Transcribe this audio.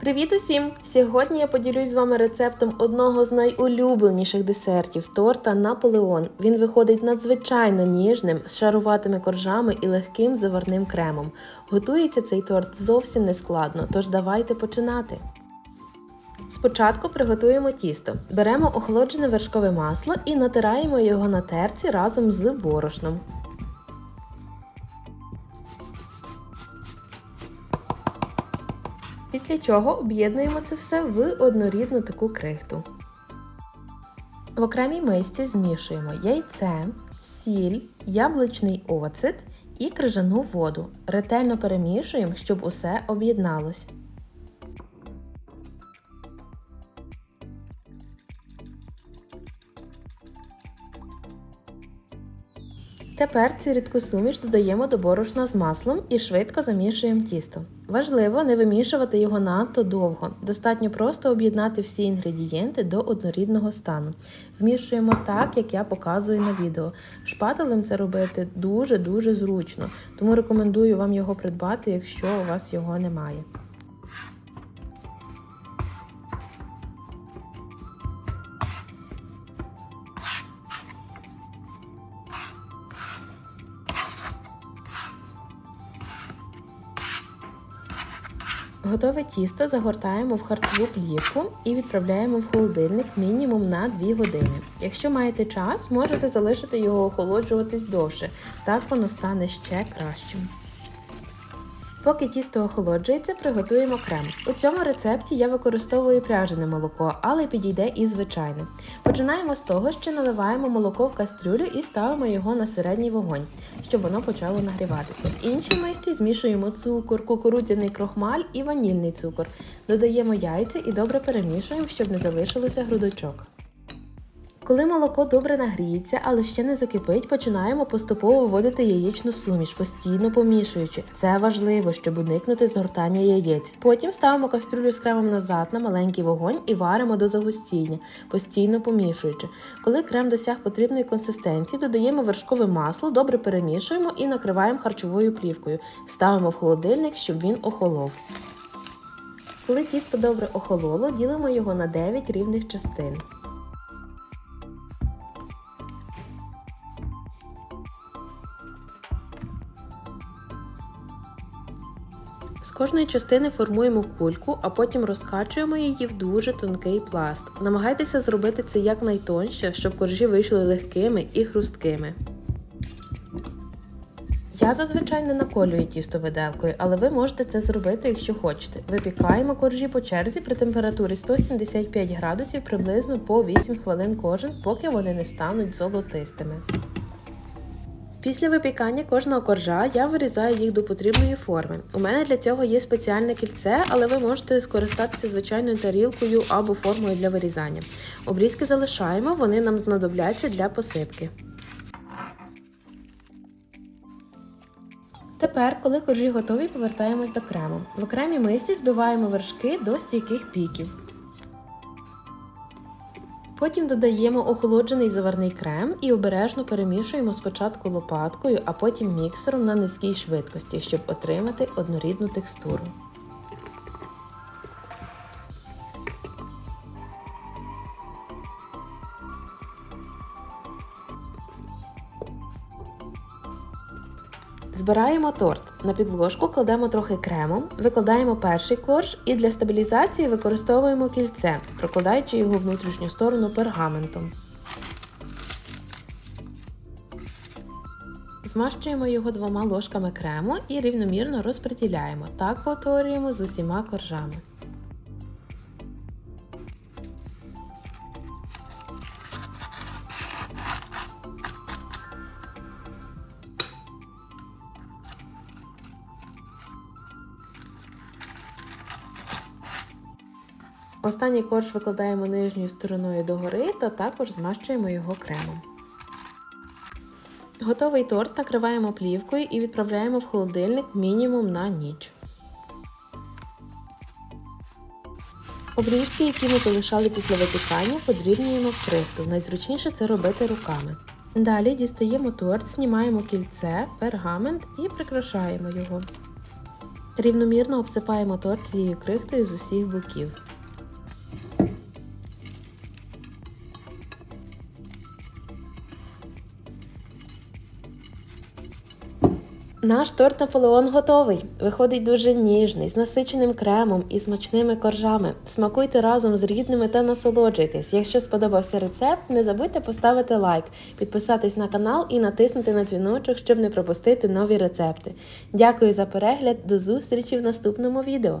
Привіт усім! Сьогодні я поділюсь з вами рецептом одного з найулюбленіших десертів торта Наполеон. Він виходить надзвичайно ніжним, з шаруватими коржами і легким заварним кремом. Готується цей торт зовсім не складно, тож давайте починати. Спочатку приготуємо тісто. Беремо охолоджене вершкове масло і натираємо його на терці разом з борошном. Після чого об'єднуємо це все в однорідну таку крихту. В окремій мисці змішуємо яйце, сіль, яблучний оцет і крижану воду. Ретельно перемішуємо, щоб усе об'єдналось. Тепер цю рідку суміш додаємо до борошна з маслом і швидко замішуємо тісто. Важливо не вимішувати його надто довго. Достатньо просто об'єднати всі інгредієнти до однорідного стану. Вмішуємо так, як я показую на відео. Шпателем це робити дуже-дуже зручно, тому рекомендую вам його придбати, якщо у вас його немає. Готове тісто загортаємо в харчову плівку і відправляємо в холодильник мінімум на 2 години. Якщо маєте час, можете залишити його охолоджуватись довше, так воно стане ще кращим. Поки тісто охолоджується, приготуємо крем. У цьому рецепті я використовую пряжене молоко, але підійде і звичайне. Починаємо з того, що наливаємо молоко в кастрюлю і ставимо його на середній вогонь, щоб воно почало нагріватися. В іншій мисці змішуємо цукор, кукурудзяний крохмаль і ванільний цукор. Додаємо яйця і добре перемішуємо, щоб не залишилося грудочок. Коли молоко добре нагріється, але ще не закипить, починаємо поступово вводити яєчну суміш, постійно помішуючи. Це важливо, щоб уникнути згортання яєць. Потім ставимо кастрюлю з кремом назад на маленький вогонь і варимо до загустіння, постійно помішуючи. Коли крем досяг потрібної консистенції, додаємо вершкове масло, добре перемішуємо і накриваємо харчовою плівкою. Ставимо в холодильник, щоб він охолов. Коли тісто добре охололо, ділимо його на 9 рівних частин. З кожної частини формуємо кульку, а потім розкачуємо її в дуже тонкий пласт. Намагайтеся зробити це якнайтоньше, щоб коржі вийшли легкими і хрусткими. Я зазвичай не наколюю тісто виделкою, але ви можете це зробити, якщо хочете. Випікаємо коржі по черзі при температурі 175 градусів приблизно по 8 хвилин кожен, поки вони не стануть золотистими. Після випікання кожного коржа я вирізаю їх до потрібної форми. У мене для цього є спеціальне кільце, але ви можете скористатися звичайною тарілкою або формою для вирізання. Обрізки залишаємо, вони нам знадобляться для посипки. Тепер, коли коржі готові, повертаємось до крему. В окремій мисці збиваємо вершки до стійких піків. Потім додаємо охолоджений заварний крем і обережно перемішуємо спочатку лопаткою, а потім міксером на низькій швидкості, щоб отримати однорідну текстуру. Збираємо торт. На підложку кладемо трохи крему, викладаємо перший корж і для стабілізації використовуємо кільце, прокладаючи його внутрішню сторону пергаментом. Змащуємо його двома ложками крему і рівномірно розподіляємо. Так повторюємо з усіма коржами. Останній корж викладаємо нижньою стороною догори та також змащуємо його кремом. Готовий торт накриваємо плівкою і відправляємо в холодильник мінімум на ніч. Обрізки, які ми залишали після випікання, подрібнюємо в крихту. Найзручніше це робити руками. Далі дістаємо торт, знімаємо кільце, пергамент і прикрашаємо його. Рівномірно обсипаємо торт цією крихтою з усіх боків. Наш торт Наполеон готовий. Виходить дуже ніжний, з насиченим кремом і смачними коржами. Смакуйте разом з рідними та насолоджуйтесь. Якщо сподобався рецепт, не забудьте поставити лайк, підписатись на канал і натиснути на дзвіночок, щоб не пропустити нові рецепти. Дякую за перегляд, до зустрічі в наступному відео.